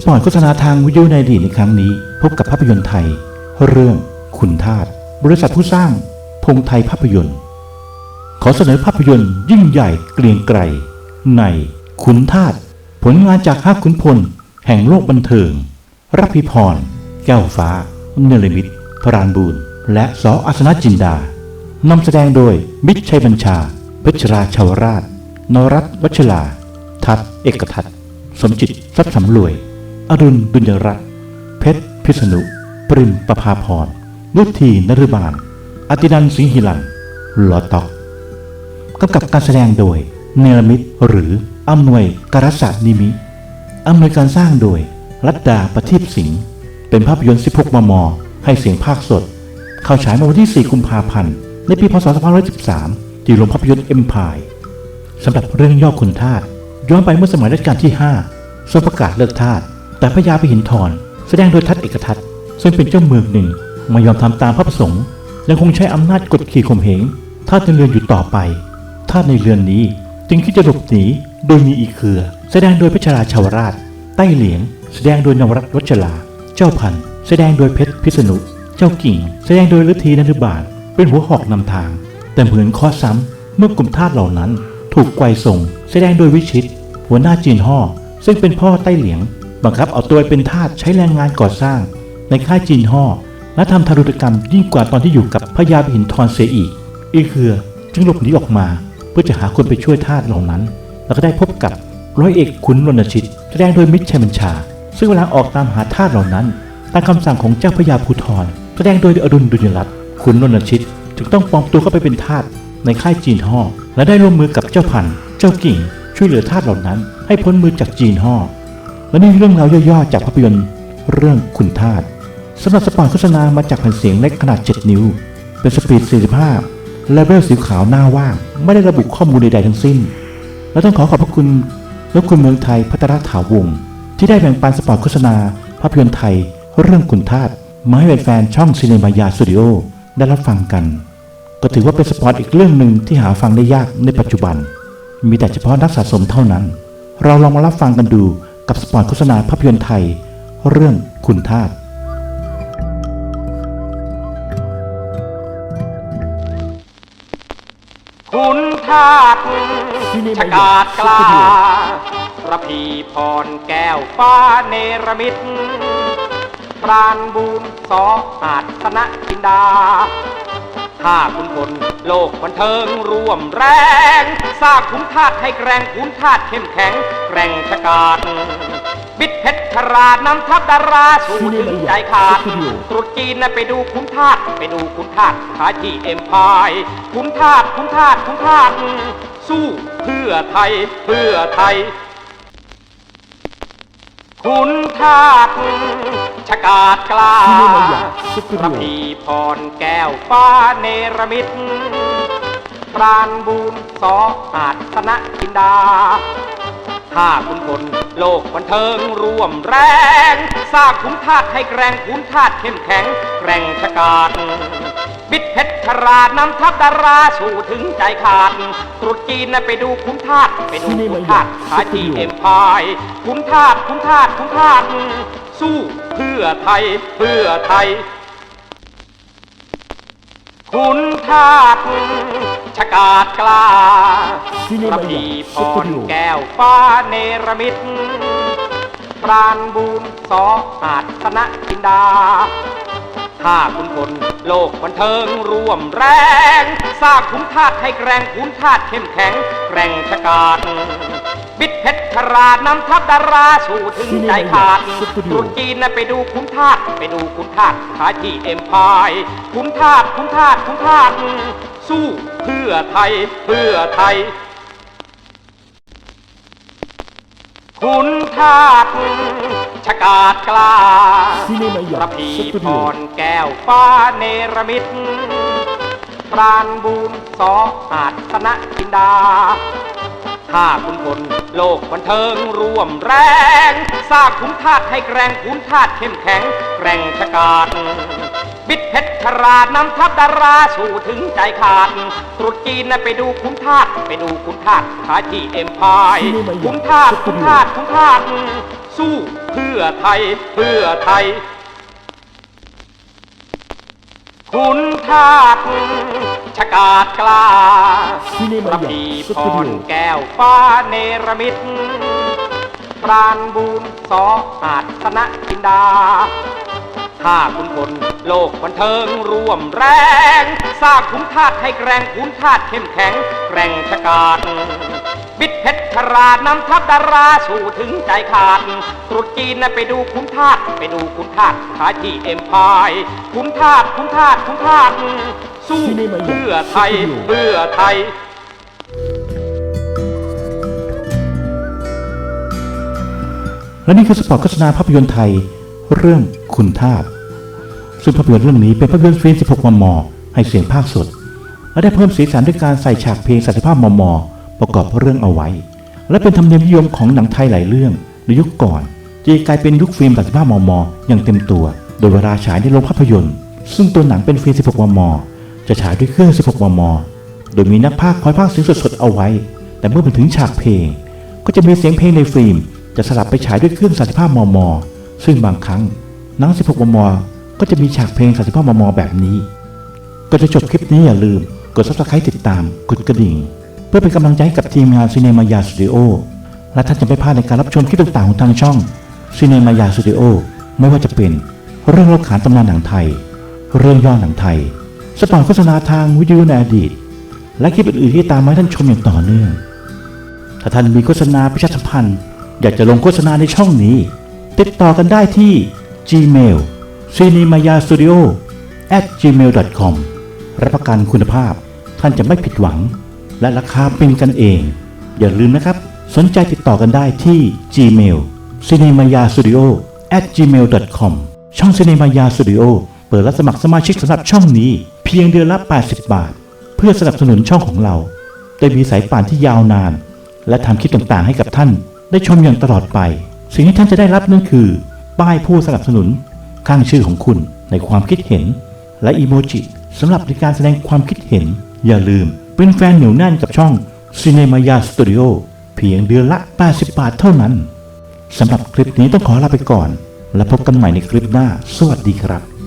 สปอร์ตโฆษณาทางวิดีโอในอดีตในครั้งนี้ พบกับภาพยนตร์ไทย เรื่องขุนทาสบริษัทผู้สร้างพงไทยภาพยนตร์ ขอเสนอภาพยนตร์ยิ่งใหญ่เกรียงไกรในขุนทาสผลงานจากห้าขุนพล แห่งโลกบันเทิงรับพิพร แก้วฟ้า เนรมิตพรานบูรและสออัศนจินดานำแสดงโดยมิตรชัยบัญชาเพชรราชาวราช นรัตน์วัชราทัศเอกทัศสมจิตทรัพย์สำรวย อรุณบุญยรัตน์เพชรพิษณุ ปริมประภาพรนุทีนฤบาลอตินันสิงหิลันลอตอกกำกับการแสดงโดย เนรมิตหรืออำนวยการศาสนิมิอำนวยการสร้างโดย รัตดาประทีปสิงห์เป็นภาพยนตร์ 16 มม ให้เสียงภาคสด เข้าฉายเมื่อวันที่ 4 กุมภาพันธ์ ในปี พศ 2513 ที่โรงภาพยนตร์เอ็มพายสำหรับเรื่องย่อขุนทาสย้อนไปเมื่อสมัยรัชกาลที่ 5 ทรงประกาศเลิกทาส แต่พระยาไปหินทรแสดงโดยทัศน์เอกทัศน์ซึ่งเป็นเจ้าเมืองหนึ่งไม่ยอมทำตามพระประสงค์ยังคงใช้อำนาจกดขี่ข่มเหงท่าในเรือนอยู่ต่อไปท่าในเรือนนี้จึงคิดจะหลบหนีโดยมีอีเครือ แสดงโดยเพชราชาวราช ใต้เหลียง แสดงโดยนวรัตน์วัชราเจ้าพันแสดงโดยเพชรพิษณุเจ้ากิ่ง แสดงโดยฤทีนฤบาลเป็นหัวหอกนำทาง แต่เหมือนข้อซ้ำเมื่อกลุ่มทาสเหล่านั้น ถูกไกวส่ง แสดงโดยวิชิต หัวหน้าจีนห่อซึ่งเป็นพ่อใต้เหลียง บังคับเอาตัวเป็นทาสใช้แรงงานก่อสร้าง ในค่ายจีนห่อและทำทารุณกรรมยิ่งกว่าตอนที่อยู่กับพระยาพิหินทรเสียอีกอีเคือจึงหลบหนีออกมา เพื่อจะหาคนไปช่วยทาสเหล่านั้น แล้วก็ได้พบกับร้อยเอกขุนรณชิต แสดงโดยมิตรชัยบัญชา ซึ่งเวลาออกตามหาทาสเหล่านั้นตามคำสั่งของเจ้าพระยาภูธรแสดงโดยอรุณดุลยรัตน์ขุนรณชิตจึงต้องปลอมตัวเข้าไปเป็นทาสในค่ายจีนห่อและได้ร่วมมือกับเจ้าพันเจ้ากิ่ง ช่วยเหลือทาสเหล่านั้น ให้พ้นมือจากจีนห่อ และนี่เรื่องราวย่อๆจากภาพยนตร์เรื่องขุนทาสสำหรับสปอนโฆษณามาจากแผ่นเสียงเล็กขนาด 7 นิ้ว เป็นสปีด 45เลเวลสีขาวหน้าว่าง ไม่ได้ระบุข้อมูลใดๆทั้งสิ้น และต้องขอขอบพระคุณนกคุณเมืองไทยพัฒนาถาวงที่ได้แบ่งปันสปอร์โฆษณา ภาพยนตร์ไทย เรื่องขุนทาสมาให้แฟนๆช่องซีเนมายาสตูดิโอได้รับฟังกัน ก็ถือว่าเป็นสปอร์อีกเรื่องหนึ่งที่หาฟังได้ยากในปัจจุบัน มีแต่เฉพาะนักสะสมเท่านั้น เราลองมารับฟังกันดู กับสปอร์ตโฆษณาภาพยนตร์ไทย เรื่องขุนทาสขุนทาสชะกาดกล้าระพีพรแก้วฟ้าเนรมิตปราณบูนสออาจสนะจินดา ถ้าคุณพลโลกบันเทิงร่วมแรง สร้างขุนทาสให้แกร่งขุนทาสเข้มแข็งแกร่งชะกาดบิดเพชรชราดนำทัพดาราสู่ถึงใจขาดตรุษจีนนะไปดูขุนทาสไปดูขุนทาสขาจีเอ็มพายขุนทาสขุนทาสขุนทาสสู้เพื่อไทยเพื่อไทย ขุนทาสชะกาดกล้าระพีพรแก้วฟ้าเนรมิตปราณบูนสออาจสนะจินดาถ้าคุณพลโลกบันเทิงร่วมแรง สร้างขุนทาสให้แกร่งขุนทาสเข้มแข็ง แกร่งชะกาดบิดเพชร ชราดนำทัพดาราสู่ถึงใจขาดตรุษจีนนะไปดูขุนทาสไปดูขุนทาสขาจีเอ็มพายขุนทาสขุนทาสขุนทาสสู้เพื่อไทยเพื่อไทยขุนทาสชะกาดกล้าระพีพรแก้วฟ้าเนรมิตปราณบูนสออาจสนะจินดา ถ้าคุณพลโลกบันเทิงร่วมแรง สร้างขุนทาสให้แกร่งขุนทาสเข้มแข็งแกร่งชะกาดบิดเพชรชราดนำทัพดาราสู่ถึงใจขาดตรุษจีนนะไปดูขุนทาสไปดูขุนทาสขาจีเอ็มพายขุนทาสขุนทาสขุนทาสสู้เพื่อไทยเพื่อไทยขุน ทาสชะกาดกล้าระพีพรแก้วฟ้าเนรมิตปราณบูนสออาจสนะจินดา ถ้าคุณพลโลกบันเทิงร่วมแรง สร้างขุนทาสให้แกร่งขุนทาสเข้มแข็ง แกร่งชะกาดบิดเพชร ชชราดนำทัพดาราสู่ถึงใจขาดตรุษจีนนะไปดูคุณทาสไปดูคุณทาสขาจีเอ็มพายคุณทาสคุณทาสคุณทาสสู้เพื่อไทยเพื่อไทย คุณทาสชะกาดกล้าระพีพรแก้วฟ้าเนรมิตปราณบูนสออาจสนะจินดา ถ้าคุณคนโลกบันเทิงร่วมแรง สร้างขุนทาสให้แกร่งขุนทาสเข้มแข็งแกร่งชะกาดบิดเพชรชราดนำทัพดาราสู่ถึงใจขาดตรุษจีนนะไปดูขุนทาสไปดูขุนทาสขาจีเอ็มพายขุนทาสขุนทาสขุนทาสสู้เพื่อไทยเพื่อไทยและนี่คือสปอตโฆษณาภาพยนตร์ไทย เรื่องคุณทาสซึ่งภาพยนตร์เรื่องนี้เป็นภาพยนตร์ฟิล์ม16 มม ให้เสียงภาคสด และได้เพิ่มสีสันด้วยการใส่ฉากเพลง35มม ประกอบเรื่องเอาไว้ และเป็นธรรมเนียมนิยมของหนังไทยหลายเรื่องในยุคก่อนที่กลายเป็นยุคฟิล์ม35มม อย่างเต็มตัว โดยเวลาฉายในโรงภาพยนตร์ ซึ่งตัวหนังเป็นฟิล์ม16 มม จะฉายด้วยเครื่อง 16 มม โดยมีนักพากย์คอยพากย์เสียงสดๆเอาไว้ แต่เมื่อมาถึงฉากเพลง ก็จะมีเสียงเพลงในฟิล์มจะสลับไปฉายด้วยเครื่อง35มม ซึ่งบางครั้งหนัง 16 มม ก็จะมีฉากเพลง 35 มม แบบนี้ ก็จะจบคลิปนี้อย่าลืม กด subscribe ติดตาม กดกระดิ่ง เพื่อเป็นกำลังใจให้กับทีมงาน Cinemaya Studio และท่านจะไม่พลาดในการรับชมคลิปต่างๆของทางช่อง Cinemaya Studio ไม่ว่าจะเป็น เรื่องเล่าขานตำนานหนังไทย เรื่องย่อหนังไทย สปอนโฆษณาทางวิดีโอในอดีต และคลิปอื่นๆที่ตามมาให้ท่านชมอย่างต่อเนื่อง ถ้าท่านมีโฆษณาประชาสัมพันธ์ อยากจะลงโฆษณาในช่องนี้ ติดต่อกันได้ที่ Gmail cinemaya studio at gmail com รับประกันคุณภาพท่านจะไม่ผิดหวัง และราคาเป็นกันเอง อย่าลืมนะครับ สนใจติดต่อกันได้ที่ Gmail cinemaya studio at gmail com ช่อง cinemaya studio เปิดรับสมัครสมาชิกสำหรับช่องนี้ เพียงเดือนละ 80 บาท เพื่อสนับสนุนช่องของเรา ได้มีสายป่านที่ยาวนาน และทำคลิปต่างๆ ให้กับท่าน ได้ชมอย่างตลอดไป สิ่งที่ท่านจะได้รับนั่นคือ ป้ายผู้สนับสนุน ข้างชื่อของคุณในความคิดเห็น และอีโมจิสำหรับในการแสดงความคิดเห็น อย่าลืมเป็นแฟนเหนียวแน่นกับช่อง Cinemaya Studio เพียงเดือนละ 80 บาทเท่านั้นสำหรับคลิปนี้ต้องขอลาไปก่อน และพบกันใหม่ในคลิปหน้า สวัสดีครับ